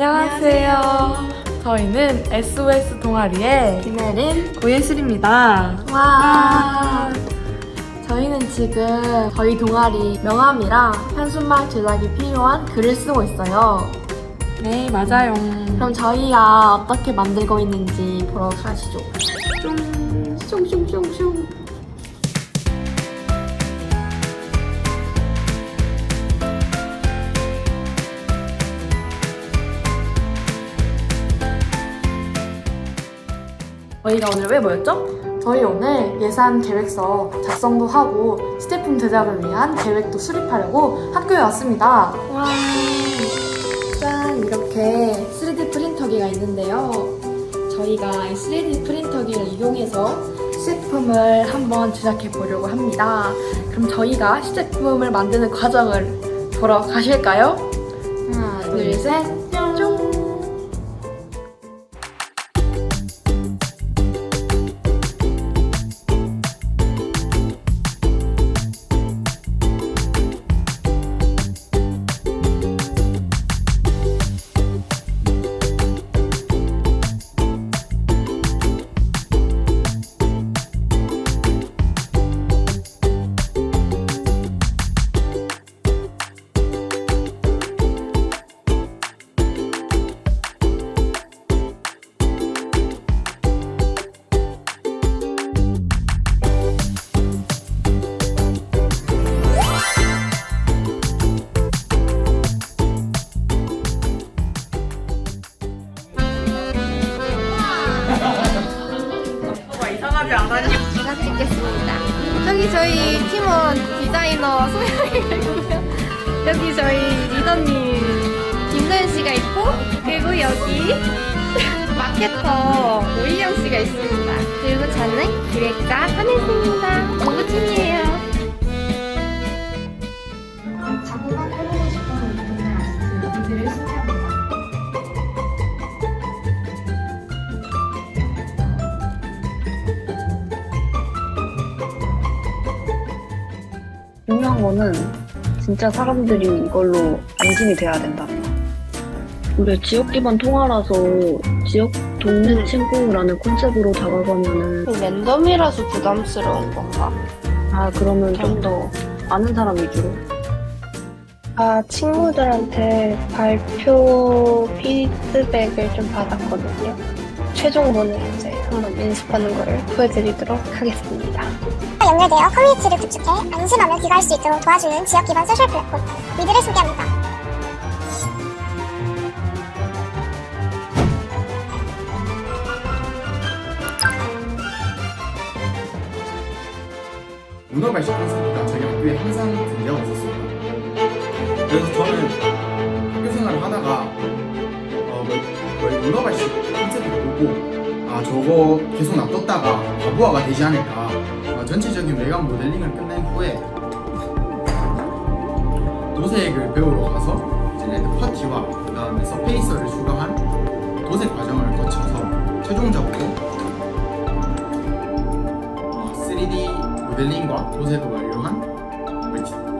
안녕하세요. 저희는 SOS 동아리의 김혜린. 고예슬입니다. 와. 저희는 지금 저희 동아리 명함이랑 현수막 제작이 필요한 글을 쓰고 있어요. 네, 맞아요. 그럼 저희가 어떻게 만들고 있는지 보러 가시죠. 슝슝슝슝. 저희가 오늘 왜 모였죠? 저희 오늘 예산 계획서 작성도 하고 시제품 제작을 위한 계획도 수립하려고 학교에 왔습니다. 와, 짠 이렇게 3D 프린터기가 있는데요. 저희가 이 3D 프린터기를 이용해서 시제품을 한번 제작해 보려고 합니다. 그럼 저희가 시제품을 만드는 과정을 보러 가실까요? 하나, 둘, 셋, 제가 찍겠습니다. 저기 저희 팀원 디자이너 소영이가 있고요. 여기 저희 리더님 김도현 씨가 있고 그리고 여기 마케터 노희영 씨가 있습니다. 그리고 저는 기획자 한혜수입니다. 공부팀이에요. 중요한 거는 진짜 사람들이 이걸로 안심이 돼야 된다. 우리 지역 기반 통화라서 지역 동네 친구라는 컨셉으로 다가가면은 랜덤이라서 부담스러운 건가? 아 그러면 좀 더 아는 사람 위주로 아, 친구들한테 발표 피드백을 좀 받았거든요. 최종본을 이제 한번 연습하는 거를 보여드리도록 하겠습니다. 연결되어 커뮤니티를 구축해 안심하며 귀가할 수 있도록 도와주는 지역 기반 소셜 플랫폼 위드를 소개합니다. 문어 발식 콘서트가 저희 학교에 항상 존재하고 있었습니다. 그래서 저는 학교 생활을 하다가 어, 뭐, 뭐 문어 발식 콘서트를 보고 아 저거 계속 놔뒀다가 바보화가 되지 않을까 어, 전체적인 외관 모델링을 끝낸 후에 도색을 배우러 가서 젤레드 퍼티와 그 다음에 서페이서를 추가한 도색 과정을 거쳐서 최종적으로 어, 3D 모델링과 도색을 완료한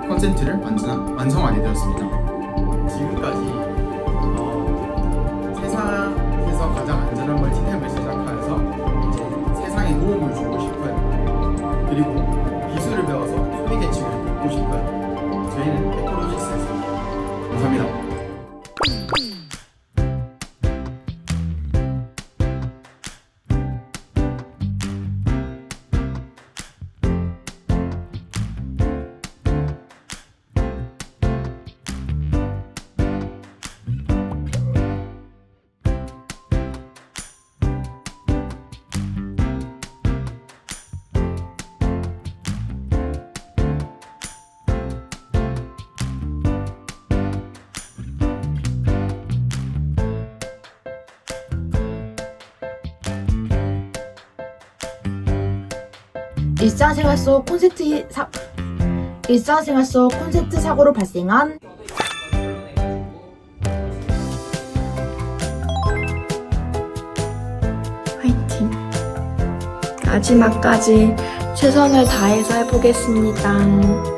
완전, 완성하게 되었습니다. 지금까지 그리고 기술을 배워서 소비 대책을 돕고 싶어요. 저희는 테크노직스에서 감사합니다. 일상생활 속 콘센트 사 일상생활 속 콘센트 사고로 발생한 화이팅! 마지막까지 최선을 다해서 해보겠습니다.